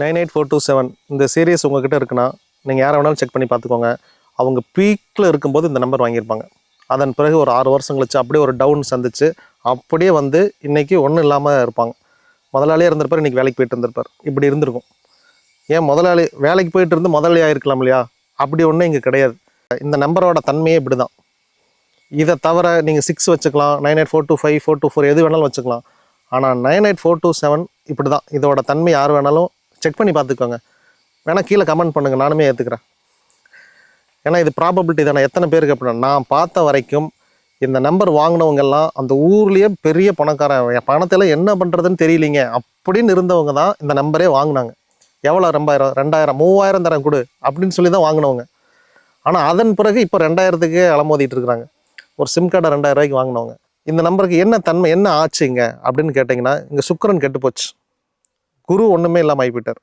Nine eight four two seven இந்த series உங்ககிட்ட இருக்குன்னா நீங்கள் யாரை வேணாலும் செக் பண்ணி பார்த்துக்கோங்க. அவங்க பீக்கில் இருக்கும்போது இந்த நம்பர் வாங்கியிருப்பாங்க. அதன் பிறகு ஒரு ஆறு வருஷம் கழிச்சு அப்படியே ஒரு டவுன் சந்திச்சு அப்படியே வந்து இன்றைக்கி ஒன்றும் இல்லாமல் இருப்பாங்க. முதலாளியே இருந்திருப்பார் இன்றைக்கி வேலைக்கு போயிட்டு இருந்திருப்பார். இப்படி இருந்திருக்கும். ஏன் முதலாளி வேலைக்கு போயிட்டு இருந்து முதலாளி ஆகிருக்கலாம் இல்லையா? அப்படி ஒன்றும் இங்கே கிடையாது. இந்த நம்பரோட தன்மையே இப்படி தான் இதை தவிர நீங்கள் சிக்ஸ் வச்சுக்கலாம் nine eight four two five four two four எது வேணாலும் வச்சுக்கலாம். ஆனால் nine eight four two seven இப்படி தான் இதோட தன்மை யார் வேணாலும் செக் பண்ணி பார்த்துக்கோங்க. வேணால் கீழே கமெண்ட் பண்ணுங்கள் நானுமே ஏற்றுக்கிறேன் ஏன்னா இது ப்ராபபிலிட்டி தானே. எத்தனை பேருக்கு அப்படின்னா நான் பார்த்த வரைக்கும் இந்த நம்பர் வாங்கினவங்கெல்லாம் அந்த ஊர்லேயே பெரிய பணக்காரன். என் பணத்தில் என்ன பண்ணுறதுன்னு தெரியலிங்க. அப்படின்னு இருந்தவங்க தான் இந்த நம்பரே வாங்கினாங்க. எவ்வளோ ரெண்டாயிரம் ரெண்டாயிரம் மூவாயிரம் தரேன் கொடு அப்படின்னு சொல்லி தான் வாங்கினவங்க. ஆனால் அதன் பிறகு இப்போ ரெண்டாயிரத்துக்கே அலமோதிட்டு இருக்கிறாங்க. ஒரு சிம் கார்டை ரெண்டாயிரம் ரூபாய்க்கு வாங்கினவங்க. இந்த நம்பருக்கு என்ன தன்மை என்ன ஆச்சுங்க? அப்படின்னு கேட்டிங்கன்னா இங்கே சுக்கரன் கெட்டு போச்சு. குரு ஒன்றுமே இல்லாமல் ஆகிவிட்டார்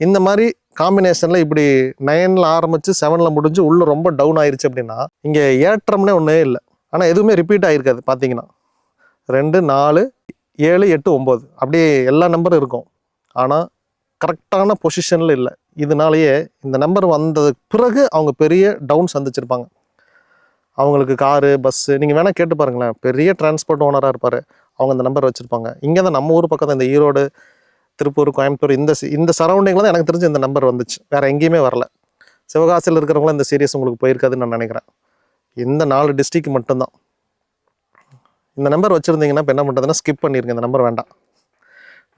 இந்த மாதிரி காம்பினேஷனில் இப்படி நைனில் ஆரம்பித்து செவனில் முடிஞ்சு உள்ளே ரொம்ப டவுன் ஆயிடுச்சு அப்படின்னா இங்கே ஏற்றம்னே ஒன்றே இல்லை. ஆனால் எதுவுமே ரிப்பீட் ஆகிருக்காது பார்த்தீங்கன்னா ரெண்டு நாலு ஏழு எட்டு ஒம்பது அப்படியே எல்லா நம்பரும் இருக்கும். ஆனால் கரெக்டான பொசிஷனில் இல்லை. இதனாலேயே இந்த நம்பர் வந்ததுக்கு பிறகு அவங்க பெரிய டவுன் சந்திச்சிருப்பாங்க. அவங்களுக்கு காரு பஸ்ஸு நீங்கள் வேணால் கேட்டு பாருங்களேன். பெரிய டிரான்ஸ்போர்ட் ஓனராக இருப்பார். அவங்க இந்த நம்பர் வச்சுருப்பாங்க. இங்கே தான் நம்ம ஊர் பக்கத்தில் இந்த ஈரோடு திருப்பூர் கோயம்புத்தூர் இந்த இந்த சரௌண்டிங்கில் தான் எனக்கு தெரிஞ்சு இந்த நம்பர் வந்துச்சு. வேறு எங்கேயுமே வரல. சிவகாசியில் இருக்கிறவங்களும் இந்த சீரியஸ் உங்களுக்கு போயிருக்காதுன்னு நான் நினைக்கிறேன். இந்த நாலு டிஸ்ட்ரிக் மட்டும்தான். இந்த நம்பர் வச்சுருந்தீங்கன்னா இப்போ என்ன பண்ணுறதுன்னா ஸ்கிப் பண்ணிருங்க. இந்த நம்பர் வேண்டாம்.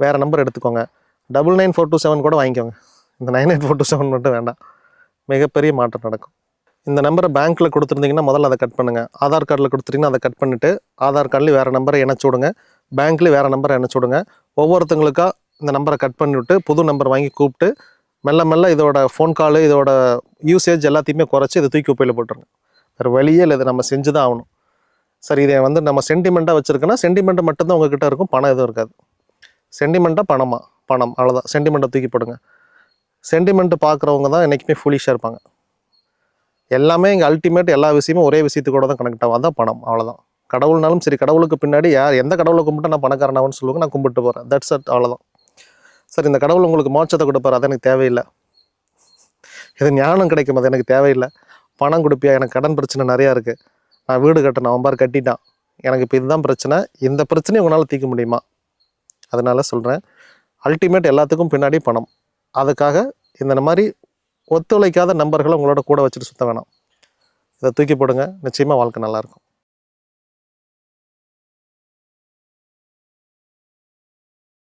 வேறு நம்பர் எடுத்துக்கோங்க. Double nine four two seven கூட வாங்கிக்கோங்க. இந்த nine eight four two seven மட்டும் வேண்டாம். மிகப்பெரிய மாற்றம் நடக்கும். இந்த நம்பரை பேங்க்கில் கொடுத்துருந்தீங்கன்னா முதல்ல அதை கட் பண்ணுங்கள் ஆதார் கார்டில் கொடுத்துட்டிங்கன்னா அதை கட் பண்ணிவிட்டு ஆதார் கார்டில் வேறு நம்பரை இணைச்சி விடுங்க. பேங்க்லேயும் வேறு நம்பரை இணைச்சு விடுங்க. ஒவ்வொருத்தங்களுக்காக இந்த நம்பரை கட் பண்ணிவிட்டு புது நம்பர் வாங்கி கூப்பிட்டு மெல்ல மெல்ல இதோட ஃபோன் காலு இதோட யூசேஜ் எல்லாத்தையுமே குறைச்சி இதை தூக்கி குப்பையில் போட்டுருங்க. வேறு வழியே இல்லை இதை நம்ம செஞ்சு தான் ஆகணும். சரி இதை வந்து நம்ம சென்டிமெண்ட்டாக வச்சுருக்கோன்னா சென்டிமெண்ட் மட்டும்தான் உங்ககிட்ட இருக்கும் பணம் எதுவும் இருக்காது. சென்டிமெண்ட்டாக பணமா? பணம் அவ்வளோதான் சென்டிமெண்ட்டை தூக்கி போடுங்க. சென்டிமெண்ட்டு பார்க்குறவங்க தான் என்றைக்குமே ஃபுலிஷாக இருப்பாங்க. எல்லாமே இங்கே அல்டிமேட் எல்லா விஷயமும் ஒரே விஷயத்துக்கூட தான் கனெக்ட் ஆகும். அதான் பணம் அவ்வளோதான் கடவுள்னாலும் சரி கடவுளுக்கு பின்னாடி யார் எந்த கடவுளை கும்பிட்டு நான் பணக்காரனாவன்னு சொல்லுவாங்க நான் கும்பிட்டு போகிறேன் தட்ஸ் அட் அவ்வளோதான் சார் இந்த கடவுள் உங்களுக்கு மோட்சத்தை கொடுப்பார் அது எனக்கு தேவையில்லை. இது ஞானம் கிடைக்கும் அது எனக்கு தேவையில்லை. பணம் கொடுப்பியா எனக்கு கடன் பிரச்சனை நிறையா இருக்குது நான் வீடு கட்டணும் அவன் பார் கட்டிட்டான். எனக்கு இப்போ இதுதான் பிரச்சனை. இந்த பிரச்சனையை உங்களால் தீர்க்க முடியுமா? அதனால் சொல்கிறேன் அல்டிமேட் எல்லாத்துக்கும் பின்னாடி பணம். அதுக்காக இந்த மாதிரி ஒத்துழைக்காத நம்பர்களை உங்களோட கூட வச்சுட்டு சுத்த வேணாம். இதை தூக்கி போடுங்க. நிச்சயமாக வாழ்க்கை நல்லாயிருக்கும்